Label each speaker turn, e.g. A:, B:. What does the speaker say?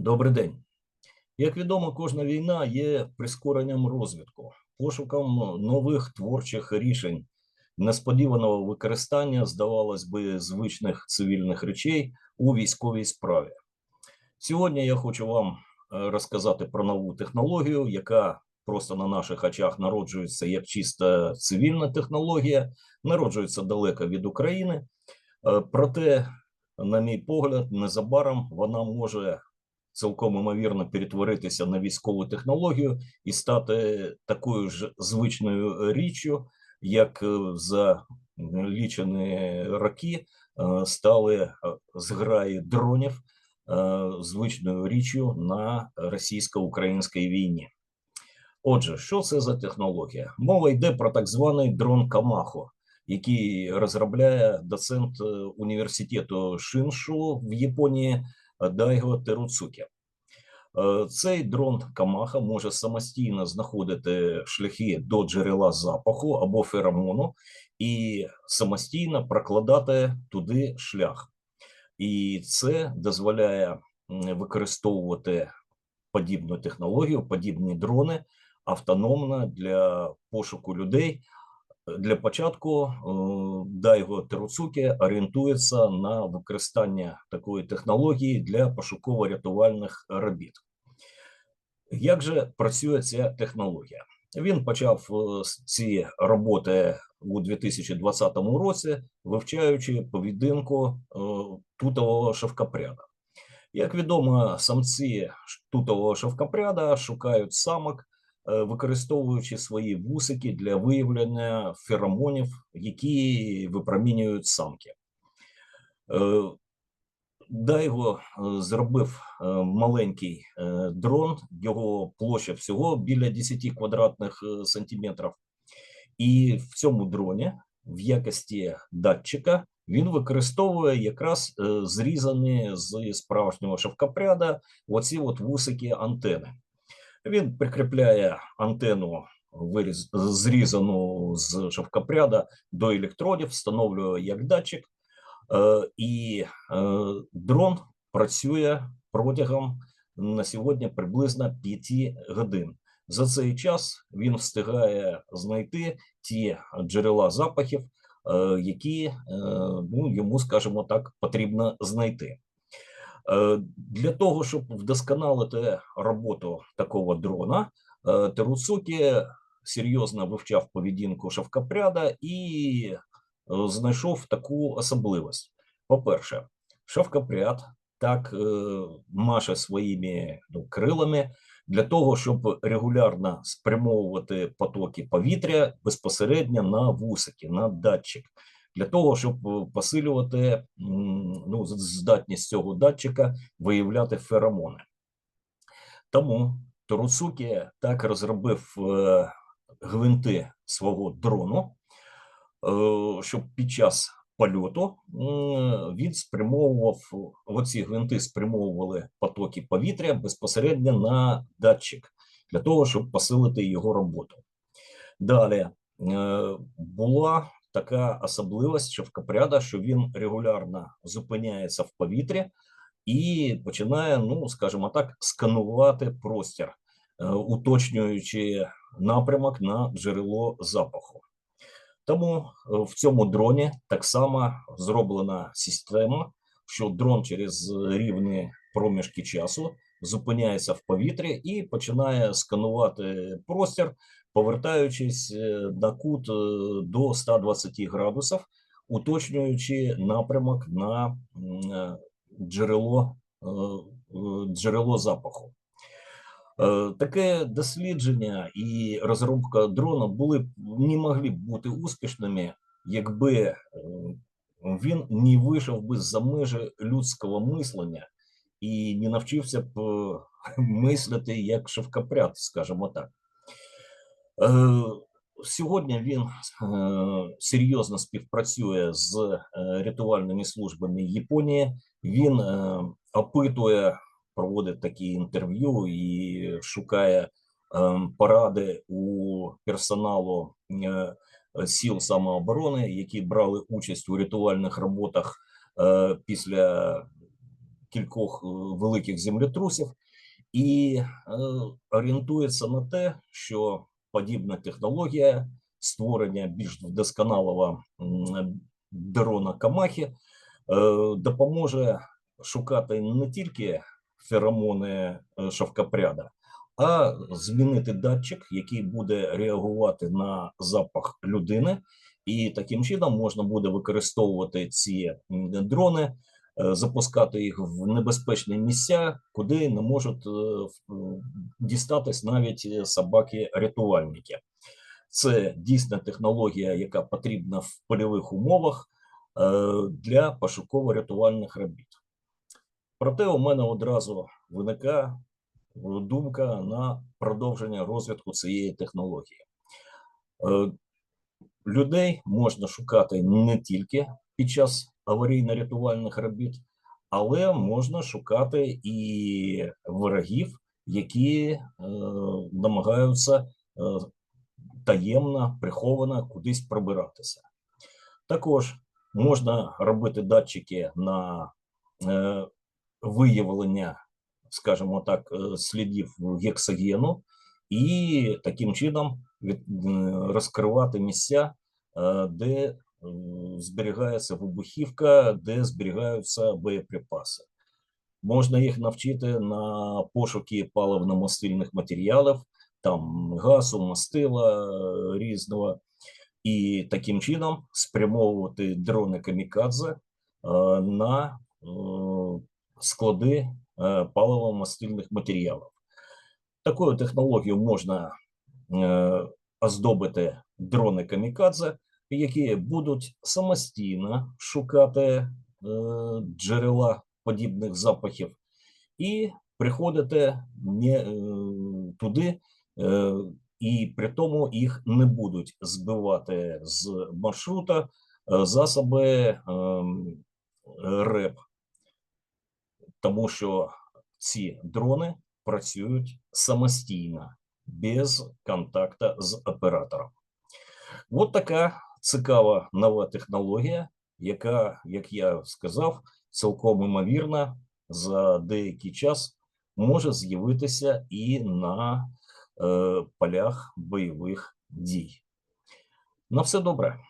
A: Добрий день. Як відомо, кожна війна є прискоренням розвитку, пошуком нових творчих рішень, несподіваного використання, здавалось би, звичних цивільних речей у військовій справі. Сьогодні я хочу вам е, розказати про нову технологію, яка просто на наших очах народжується як чисто цивільна технологія, народжується далеко від України. Е, Проте, на мій погляд, незабаром вона може цілком імовірно перетворитися на військову технологію і стати такою ж звичною річчю, як е, за лічені роки е, стали е, зграї дронів звичною річчю на російсько-українській війні. Отже, що це за технологія? Мова йде про так званий дрон Камахо, який розробляє доцент університету Шиншу в Японії Дайго Теруцукі. Е, Цей дрон Камаха може самостійно знаходити шляхи до джерела запаху або феромону і самостійно прокладати туди шлях. І це дозволяє використовувати подібну технологію, подібні дрони автономно для пошуку людей. Для початку е, Дайго Теруцукі орієнтується на використання такої технології для пошуково-рятувальних робіт. Як же працює ця технологія? Він почав е, ці роботи у 2020 році, вивчаючи поведінку е, тутового шовкопряда. Як відомо, самці тутового шовкопряда шукають самок, використовуючи свої вусики для виявлення феромонів, які випромінюють самки. Е, Дайго е, зробив е, маленький е, дрон, його площа всього біля 10 квадратних е, сантиметрів. І в цьому дроні, в якості датчика, він використовує якраз е, зрізані з справжнього шовкопряда оці от вусики антени. Він прикріпляє антенну, виріз, зрізану з шовкопряда до електродів, встановлює як датчик, Е, і е, дрон працює протягом на сьогодні приблизно 5 годин. За цей час він встигає знайти ті джерела запахів, е, які ну, йому, скажімо так, потрібно знайти. Е, Для того, щоб вдосконалити роботу такого дрона, е, Теруцукі серйозно вивчав поведінку шовкопряда і е, знайшов таку особливість. По-перше, шовкопряд так маше своїми ну, крилами для того, щоб регулярно спрямовувати потоки повітря безпосередньо на вусики, на датчик, для того, щоб е, посилювати ну, здатність цього датчика виявляти феромони. Тому Торуцукі так розробив е, гвинти свого дрону, е, щоб під час польоту він спрямовував оці гвинти спрямовували потоки повітря безпосередньо на датчик для того, щоб посилити його роботу. Далі була така особливість шовкопряда, що він регулярно зупиняється в повітрі і починає, ну скажімо так, сканувати простір, е, уточнюючи напрямок на джерело запаху. Тому е, в цьому дроні так само зроблена система, що дрон через рівні проміжки часу зупиняється в повітрі і починає сканувати простір, повертаючись е, на кут е, до 120 градусів, уточнюючи напрямок на е, джерело, джерело запаху. Таке дослідження і розробка дрона були не могли б бути успішними, якби він не вийшов би за межі людського мислення і не навчився б мислити як шовкопряд, скажімо так. Е, Сьогодні він е, серйозно співпрацює з е, рятувальними службами Японії. Він е, опитує, проводить такі інтерв'ю і шукає е, поради у персоналу е, сіл самооборони, які брали участь у рятувальних роботах після кількох е, великих землетрусів. І е, орієнтується на те, що подібна технологія створення більш вдосконалого дрона Камахи е, допоможе шукати не тільки феромони шовкопряда, а змінити датчик, який буде реагувати на запах людини, і таким чином можна буде використовувати ці дрони, запускати їх в небезпечні місця, куди не можуть е, дістатись навіть е, собаки-рятувальники. Це дійсна технологія, яка потрібна в польових умовах е, для пошуково-рятувальних робіт. Проте у мене одразу виникає е, думка на продовження розвитку цієї технології. Е, Людей можна шукати не тільки під час аварійно-рятувальних робіт, але можна шукати і ворогів, які е, намагаються е, таємно, приховано кудись пробиратися. Також можна робити датчики на е, виявлення, скажімо так, е, слідів гексогену, і таким чином від, розкривати місця, е, де зберігається вибухівка, де зберігаються боєприпаси. Можна їх навчити на пошуки паливно-мастильних матеріалів, там газу, мастила е, різного, і таким чином спрямовувати дрони камікадзе е, на склади паливо-мастильних матеріалів. Такою технологією можна оздобити дрони камікадзе, які будуть самостійно шукати е, джерела подібних запахів, і приходити не, е, туди, е, і при тому їх не будуть збивати з маршрута засоби РЕП, тому що ці дрони працюють самостійно, без контакту з оператором. От така цікава нова технологія, яка, як я сказав, цілком імовірно за деякий час може з'явитися і на е, полях бойових дій. На все добре.